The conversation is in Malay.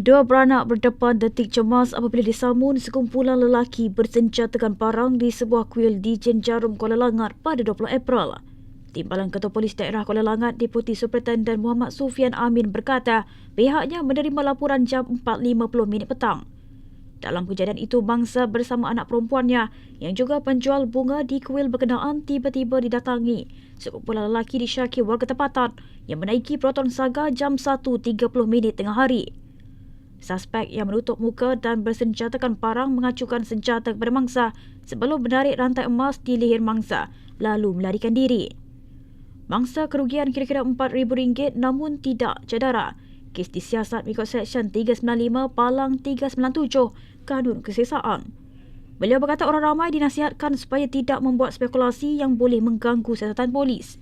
Dua beranak berdepan detik cemas apabila disamun sekumpulan lelaki bersenjatakan parang di sebuah kuil di Jen Jarum Kuala Langat pada 20 April. Timbalan Ketua Polis Daerah Kuala Langat Deputi Superintendent Muhammad Sufian Amin berkata pihaknya menerima laporan jam 4.50 minit petang. Dalam kejadian itu, bangsa bersama anak perempuannya yang juga penjual bunga di kuil berkenaan tiba-tiba didatangi sekumpulan lelaki disyaki warga tempatan yang menaiki Proton Saga jam 1.30 minit tengah hari. Suspek yang menutup muka dan bersenjatakan parang mengacukan senjata kepada mangsa sebelum menarik rantai emas di leher mangsa lalu melarikan diri. Mangsa kerugian kira-kira RM4,000 namun tidak cedera. Kes disiasat mengikut Seksyen 395 Palang 397 Kanun Kesesaan. Beliau berkata orang ramai dinasihatkan supaya tidak membuat spekulasi yang boleh mengganggu siasatan polis.